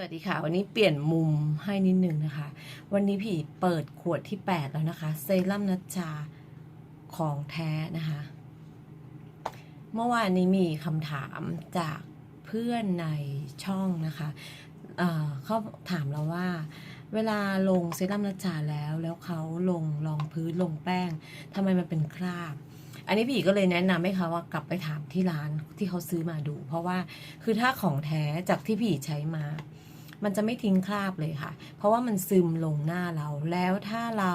สวัสดีค่ะ วันนี้เปลี่ยนมุมให้นิดนึงนะคะ วันนี้พี่เปิดขวดที่ 8 แล้วนะคะ เซรั่มนัชชาของแท้นะคะ เมื่อวานนี้มีคำถามจากเพื่อนในช่องนะคะเเขาถามเราว่า เวลาลงเซรั่มนัชชาแล้วแล้วเขาลงรองพื้นลงแป้งทำไมมันเป็นคราบอันนี้พี่ก็เลยแนะนำให้เขาว่ากลับไปถามที่ร้านที่เขาซื้อมาดู เพราะว่าคือถ้าของแท้จากที่พี่ใช้มา มันจะไม่ทิ้งคราบเลยค่ะ เพราะว่ามันซึมลงหน้าเรา แล้วถ้าเรา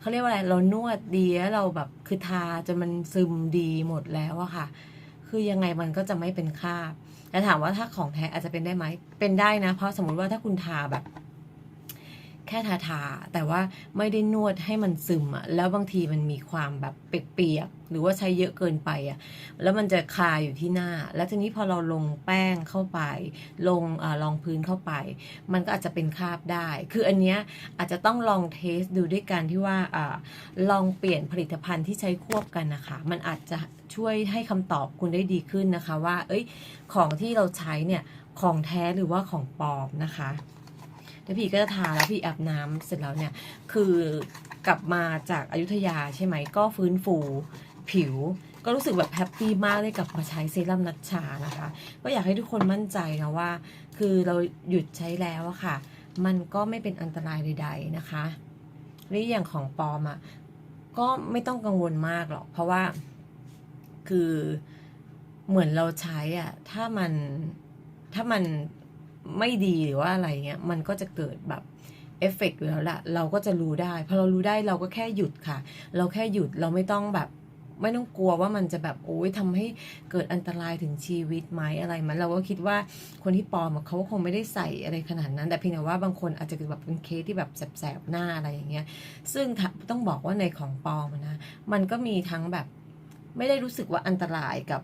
เขาเรียกว่าอะไรเรานวดดีแล้วเราแบบคือทาจนมันซึมดีหมดแล้วอะค่ะ คือยังไงมันก็จะไม่เป็นคราบแต่ถามว่าถ้าของแท้อาจจะเป็นได้ไหมเป็นได้นะ เพราะสมมติว่าถ้าคุณทาแบบ แค่ทาทาๆแต่ว่าไม่ได้นวดให้มันซึมอะแล้วบางทีมันมีความแบบเปียกๆหรือว่าใช้เยอะเกินไปอะแล้วมันจะคาอยู่ที่หน้า แล้วทีนี้พอเราลงแป้งเข้าไป ลงอรองพื้นเข้าไป มันก็อาจจะเป็นคราบได้ คืออันเนี้ยอาจจะต้องลองเทสดูด้วยกันที่ว่าอาลองเปลี่ยนผลิตภัณฑ์ที่ใช้ควบกันนะคะ มันอาจจะช่วยให้คำตอบคุณได้ดีขึ้นนะคะว่า เอ้ยของที่เราใช้เนี่ยของแท้หรือว่าของปลอมนะคะ แล้วพี่ก็จะทาแล้วพี่อาบน้ำเสร็จแล้วเนี่ย คือกลับมาจากอายุทยาใช่ไหมก็ฟื้นฟูผิว ก็รู้สึกแบบแฮปปี้มากเลยกลับมาใช้เซรั่มนัชชานะคะ ก็อยากให้ทุกคนมั่นใจนะว่า คือเราหยุดใช้แล้วอะค่ะ มันก็ไม่เป็นอันตรายใด ๆนะคะหรืออย่างของปลอมอะก็ไม่ต้องกังวลมากหรอก เพราะว่าคือเหมือนเราใช้อะถ้ามันถ้ามัน ไม่ดีหรือว่าอะไรเงี้ยมันก็จะเกิดแบบเอฟเฟกต์อยู่แล้วแหละเราก็จะรู้ได้พอเรารู้ได้เราก็แค่หยุดค่ะ เราแค่หยุดเราไม่ต้องแบบไม่ต้องกลัวว่ามันจะแบบโอ้ยทำให้เกิดอันตรายถึงชีวิตไหมอะไรมันเราก็คิดว่าคนที่ปลอมเขาก็คงไม่ได้ใส่อะไรขนาดนั้น แต่เพียงแต่ว่าบางคนอาจจะเกิดแบบเป็นเคสที่แบบแสบๆหน้าอะไรอย่างเงี้ย ซึ่งต้องบอกว่าในของปลอมนะ มันก็มีทั้งแบบไม่ได้รู้สึกว่าอันตรายกับ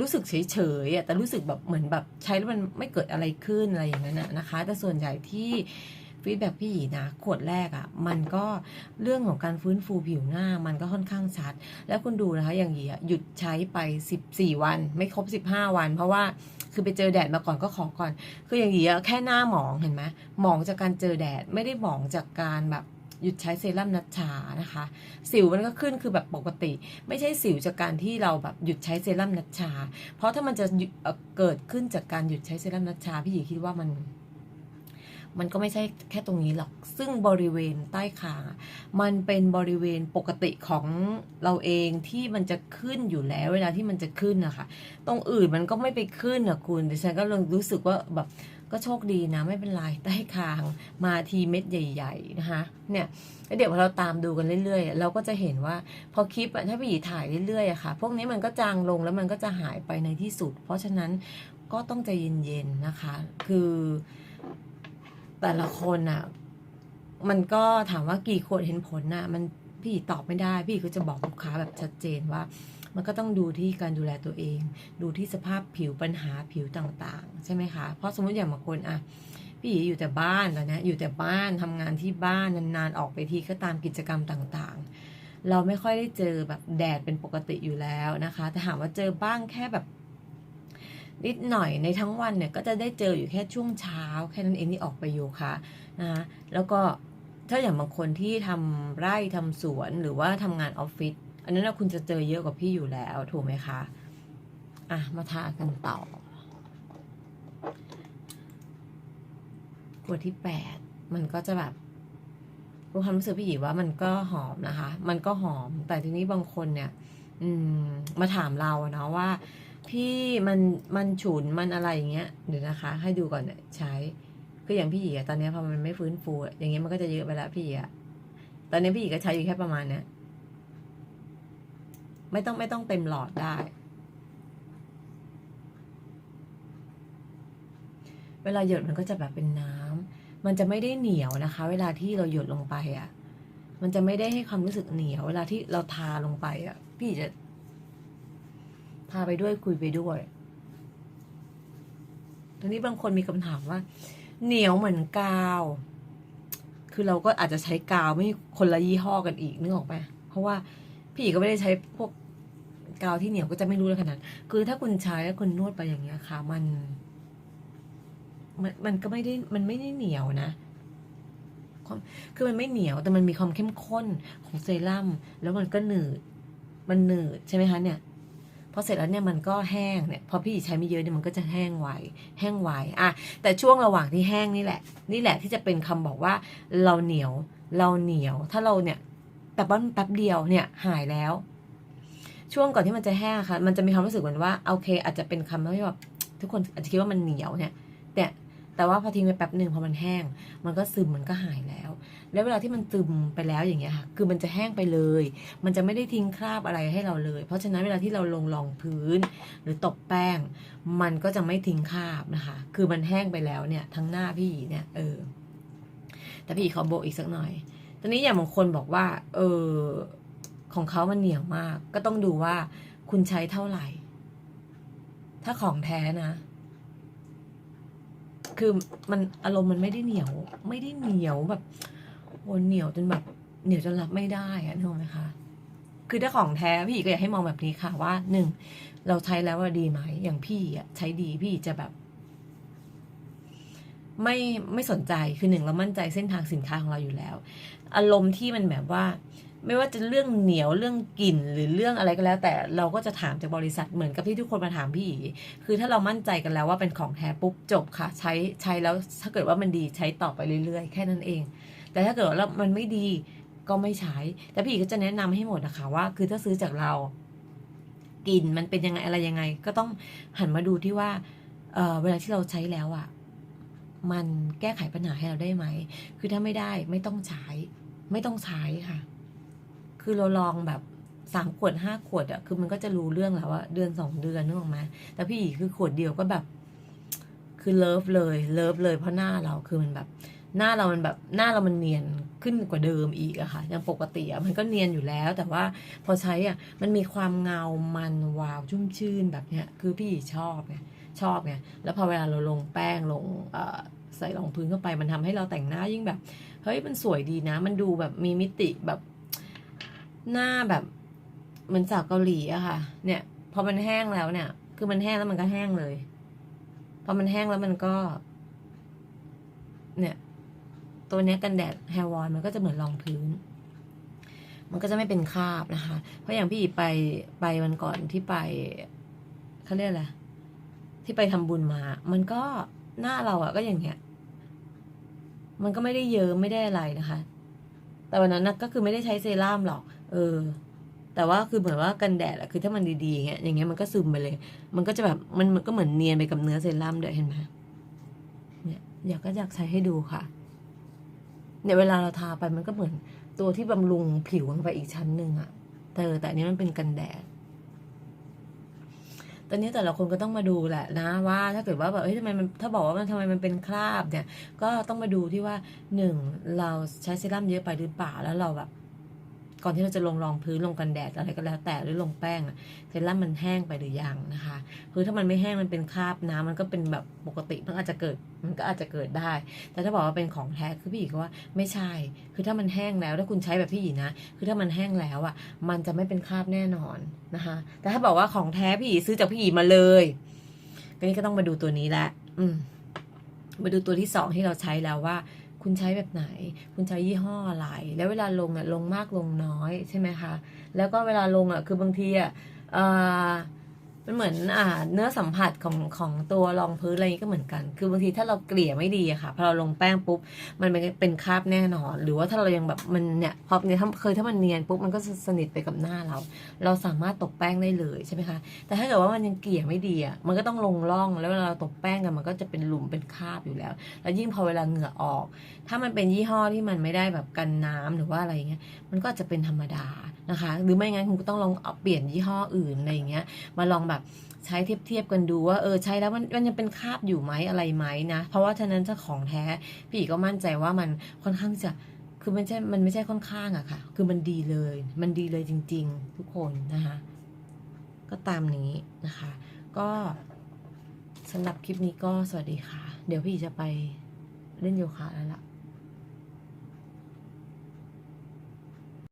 รู้สึกเฉยๆแต่รู้สึกแบบเหมือนแบบใช้แล้วมันไม่เกิดอะไรขึ้นอะไรอย่างนั้นนะนะคะ แต่ส่วนใหญ่ที่ฟีดแบ็พี่หยีนะขวดแรกอะ่ะ มันก็เรื่องของการฟื้นฟูผิวหน้ามันก็ค่อนข้างชัด แล้วคุณดูนะคะอย่างหยีหยุดใช้ไป 14 วัน ไม่ครบ 15 วัน เพราะว่าคือไปเจอแดดมาก่อนก็ขอก่อน คืออย่างหยีแค่หน้าหมองเห็นไหมหมองจากการเจอแดดไม่ได้หมองจากการแบบ หยุดใช้เซรั่มนัชชานะคะ สิวมันก็ขึ้นคือแบบปกติ ไม่ใช่สิวจากการที่เราแบบหยุดใช้เซรั่มนัชชา เพราะถ้ามันจะเเกิดขึ้นจากการหยุดใช้เซรั่มนัชชาพี่หยีคิดว่ามันมันก็ไม่ใช่แค่ตรงนี้หรอก ซึ่งบริเวณใต้คางมันเป็นบริเวณปกติของเราเองที่มันจะขึ้นอยู่แล้วเวลาที่มันจะขึ้นนะคะ ตรงอื่นมันก็ไม่ไปขึ้นนะคุณดิฉันก็เลยรู้สึกว่าแบบ ก็โชคดีนะ ไม่เป็นไรใต้คางมาทีเม็ดใหญ่ๆนะคะเนี่ยแล้วเดี๋ยวพอเราตามดูกันเรื่อยๆ เราก็จะเห็นว่าพอคลิปถ้าพี่หยีถ่ายเรื่อยๆอะค่ะ พวกนี้มันก็จางลงแล้วมันก็จะหายไปในที่สุด เพราะฉะนั้นก็ต้องใจเย็นๆนะคะ คือแต่ละคนอะมันก็ถามว่ากี่คนเห็นผลน่ะมัน พี่ตอบไม่ได้ พี่ก็จะบอกลูกค้าแบบชัดเจนว่า มันก็ต้องดูที่การดูแลตัวเอง ดูที่สภาพผิวปัญหาผิวต่างๆ ใช่ไหมคะ เพราะสมมติอย่างบางคนอะพี่อยู่แต่บ้านตอนเนี้ยอยู่แต่บ้านทำงานที่บ้านนานๆออกไปทีก็ตามกิจกรรมต่างๆ เราไม่ค่อยได้เจอแบบแดดเป็นปกติอยู่แล้วนะคะ แต่ถามว่าเจอบ้างแค่แบบนิดหน่อยในทั้งวันเนี่ยก็จะได้เจออยู่แค่ช่วงเช้า แค่นั้นเองที่ออกไปโยคะนะคะแล้วก็ ถ้าอย่างบางคนที่ทำไร่ทำสวนหรือว่าทำงานออฟฟิศอันนั้นนะคุณจะเจอเยอะกว่าพี่อยู่แล้วถูกไหมคะ อะ มาทากันต่อขวดที่แปดมันก็จะแบบรู้ความรู้สึกพี่หยีว่ามันก็หอมนะคะ มันก็หอม แต่ทีนี้บางคนเนี่ย อืม มาถามเราเนาะว่า พี่มันมันฉุนมันอะไรอย่างเงี้ยเดี๋ยวนะคะ ให้ดูก่อนเนี่ยใช้ คืออย่างพี่หยีตอนนี้พอมันไม่ฟื้นฟูอย่างเงี้ยมันก็จะเยอะไปแล้วพี่หยีตอนนี้พี่หยีก็ใช้อยู่แค่ประมาณเนี้ยไม่ต้องไม่ต้องเต็มหลอดได้ เวลาหยดมันก็จะแบบเป็นน้ำมันจะไม่ได้เหนียวนะคะ เวลาที่เราหยดลงไปอะ่ะ มันจะไม่ได้ให้ความรู้สึกเหนียว เวลาที่เราทาลงไปอะ่ะ พี่จะทาไปด้วยคุยไปด้วยทีนี้บางคนมีคำถามว่า เหนียวเหมือนกาว คือเราก็อาจจะใช้กาวไม่คนละยี่ห้อกันอีกนึกออกไหมเพราะว่าพี่ก็ไม่ได้ใช้พวกกาวที่เหนียวก็จะไม่รู้เลยขนาด คือถ้าคุณใช้แล้วคุณนวดไปอย่างเงี้ยค่ะ มัน มันมันก็ไม่ได้มันไม่ได้เหนียวนะค,คือมันไม่เหนียวแต่มันมีความเข้มข้นของเซรั่มแล้วมันก็หนืด มันหนืดใช่ไหมคะเนี่ย พอเสร็จแล้วเนี่ยมันก็แห้งเนี่ยพอพี่ใช้ไม่เยอะเนี่ยมันก็จะแห้งไวแห้งไวอะแต่ช่วงระหว่างที่แห้งนี่แหละ นี่แหละที่จะเป็นคำบอกว่าเราเหนียวเราเหนียว ถ้าเราเนี่ยแป๊บแป๊บเดียวเนี่ยหายแล้ว ช่วงก่อนที่มันจะแห้งค่ะ มันจะมีความรู้สึกเหมือนว่าโอเค อาจจะเป็นคำที่แบบทุกคนอาจจะคิดว่ามันเหนียวเนี่ยแต่ แต่ว่าพอทิ้งไปแป๊บหนึ่งพอมันแห้ง มันก็ซึมมันก็หายแล้ว แล้วเวลาที่มันซึมไปแล้วอย่างเงี้ยค่ะ คือมันจะแห้งไปเลย มันจะไม่ได้ทิ้งคราบอะไรให้เราเลย เพราะฉะนั้นเวลาที่เราลงรองพื้น หรือตบแป้ง มันก็จะไม่ทิ้งคราบนะคะ คือมันแห้งไปแล้วเนี่ยทั้งหน้าพี่เนี่ยเออ แต่พี่ขอโบอีกสักหน่อย ตอนนี้อย่างบางคนบอกว่า เออของเขามันเหนียวมาก ก็ต้องดูว่าคุณใช้เท่าไหร่ ถ้าของแท้นะ คือมันอารมณ์มันไม่ได้เหนียว ไม่ได้เหนียวแบบโอ้เหนียวจนแบบเหนียวจนรับไม่ได้อะนึกออกไหมคะคือถ้าของแท้พี่ก็อยากให้มองแบบนี้ค่ะว่าหนึ่งเราใช้แล้วว่าดีไหมอย่างพี่อะใช้ดีพี่จะแบบ ไม่ไม่สนใจคือหนึ่งเรามั่นใจเส้นทางสินค้าของเราอยู่แล้ว อารมณ์ที่มันแบบว่า ไม่ว่าจะเรื่องเหนียวเรื่องกลิ่นหรือเรื่องอะไรก็แล้ว แต่เราก็จะถามจากบริษัทเหมือนกับที่ทุกคนมาถามพี่อีคือถ้าเรามั่นใจกันแล้วว่าเป็นของแท้ปุ๊บจบค่ะ ใช้ใช้แล้วถ้าเกิดว่ามันดีใช้ต่อไปเรื่อยๆ แค่นั้นเอง แต่ถ้าเกิดว่ามันไม่ดีก็ไม่ใช้ แต่พี่ก็จะแนะนำให้หมดนะคะว่า คือถ้าซื้อจากเรากลิ่นมันเป็นยังไงอะไรยังไง ก็ต้องหันมาดูที่ว่าเเวลาที่เราใช้แล้วอะ่ะมันแก้ไขปัญหาให้เราได้ไหม คือถ้าไม่ได้ไม่ต้องใช้ ไม่ต้องใช้ค่ะ คือเราลองแบบสามขวดห้าขวดอะคือมันก็จะรู้เรื่องแล้วว่าเดือนสองเดือนนึกออกไหมแต่พี่อีคือขวดเดียวก็แบบ คือเลิฟเลยเลิฟเลยเพราะหน้าเราคือมันแบบ หน้าเรามันแบบหน้าเรามันเนียนขึ้นกว่าเดิมอีกอะค่ะอย่างปกติอะมันก็เนียนอยู่แล้ว แต่ว่าพอใช้อะมันมีความเงามันวาวชุ่มชื่นแบบเนี้ย คือพี่ชอบไงชอบไงแล้วพอเวลาเราลงแป้งลงใส่รองพื้นเข้าไปมันทำให้เราแต่งหน้ายิ่งแบบเฮ้ยมันสวยดีนะ มันดูแบบมีมิติแบบ หน้าแบบเหมือนสาวเกาหลีอะค่ะ เนี่ย พอมันแห้งแล้วเนี่ย คือมันแห้งแล้วมันก็แห้งเลย พอมันแห้งแล้วมันก็ เนี่ย ตัวเนี้ยกันแดดแฮร์วอนมันก็จะเหมือนรองพื้น มันก็จะไม่เป็นคราบนะคะ เพราะอย่างพี่ไปไปวันก่อนที่ไปเขาเรียกอะไรที่ไปทำบุญมา มันก็หน้าเราอะก็อย่างเงี้ย มันก็ไม่ได้เยอะไม่ได้อะไรนะคะ แต่วันนั้นนะก็คือไม่ได้ใช้เซรั่มหรอก เออ แต่ว่าคือเหมือนว่ากันแดดอะคือถ้ามันดีๆเงี้ยอย่างเงี้ยมันก็ซึมไปเลย มันก็จะแบบมันมันก็เหมือนเนียนไปกับเนื้อเซรั่มด้วยเห็นไหมเนี่ยอยากก็อยากใช้ให้ดูค่ะ เนี่ยเวลาเราทาไปมันก็เหมือนตัวที่บำรุงผิวลงไปอีกชั้นหนึ่งอะแต่เออแต่อันนี้มันเป็นกันแดด ตอนนี้แต่ละคนก็ต้องมาดูแหละนะว่าถ้าเกิดว่าแบบเฮ้ยทำไมมันถ้าบอกว่ามันทำไมมันเป็นคราบเนี่ย ก็ต้องมาดูที่ว่าหนึ่งเราใช้เซรั่มเยอะไปหรือเปล่าแล้วเราแบบ ก่อนที่เราจะลงรองพื้นลงกันแดดอะไรก็แล้วแต่หรือลงแป้งอะเซรั่มมันแห้งไปหรือยังนะคะคือถ้ามันไม่แห้งมันเป็นคราบน้ำมันก็เป็นแบบปกติมันอาจจะเกิดมันก็อาจจะเกิดได้ แต่ถ้าบอกว่าเป็นของแท้คือพี่หยีก็ว่าไม่ใช่ คือถ้ามันแห้งแล้วถ้าคุณใช้แบบพี่หยีนะคือถ้ามันแห้งแล้วอะมันจะไม่เป็นคราบแน่นอนนะคะ แต่ถ้าบอกว่าของแท้พี่หยีซื้อจากพี่หยีมาเลยก็นี่ก็ต้องมาดูตัวนี้แหละอืมมาดูตัวที่สองที่เราใช้แล้วว่า คุณใช้แบบไหน คุณใช้ยี่ห้ออะไร แล้วเวลาลงอะลงมากลงน้อยใช่ไหมคะ แล้วก็เวลาลงอะคือบางทีอะ มันเหมือนอ่าเนื้อสัมผัสของของตัวรองพื้นอะไรอย่างนี้ก็เหมือนกัน คือบางทีถ้าเราเกลี่ยไม่ดีอะค่ะพอเราลงแป้งปุ๊บมันเป็นเป็นคราบแน่นอน หรือว่าถ้าเรายังแบบมันเนี่ยพอเนี่ยถ้าเคยถ้ามันเนียนปุ๊บมันก็สนิทไปกับหน้าเรา เราสามารถตกแป้งได้เลยใช่ไหมคะแต่ถ้าเกิดว่ามันยังเกลี่ยไม่ดีอะมันก็ต้องลงร่องแล้วเวลาเราตกแป้งกันมันก็จะเป็นหลุมเป็นคราบอยู่แล้ว แล้วยิ่งพอเวลาเหงื่อออก ถ้ามันเป็นยี่ห้อที่มันไม่ได้แบบกันน้ำหรือว่าอะไรเงี้ยมันก็จะเป็นธรรมดา นะคะ หรือไม่งั้นคุณก็ต้องลองเอาเปลี่ยนยี่ห้ออื่นอะไรอย่างเงี้ย มาลองแบบใช้เทียบเทียบๆกันดูว่าเออใช้แล้วมันมันยังเป็นคราบอยู่ไหมอะไรไหมนะ เพราะว่าฉะนั้นถ้าของแท้พี่ก็มั่นใจว่ามันค่อนข้างจะคือมันใช่มันไม่ใช่ค่อนข้างอะค่ะ คือมันดีเลย มันดีเลยจริง ๆ ทุกคนนะคะ ก็ตามนี้นะคะ ก็สำหรับคลิปนี้ก็สวัสดีค่ะ เดี๋ยวพี่จะไปเล่นโยคะแล้วล่ะ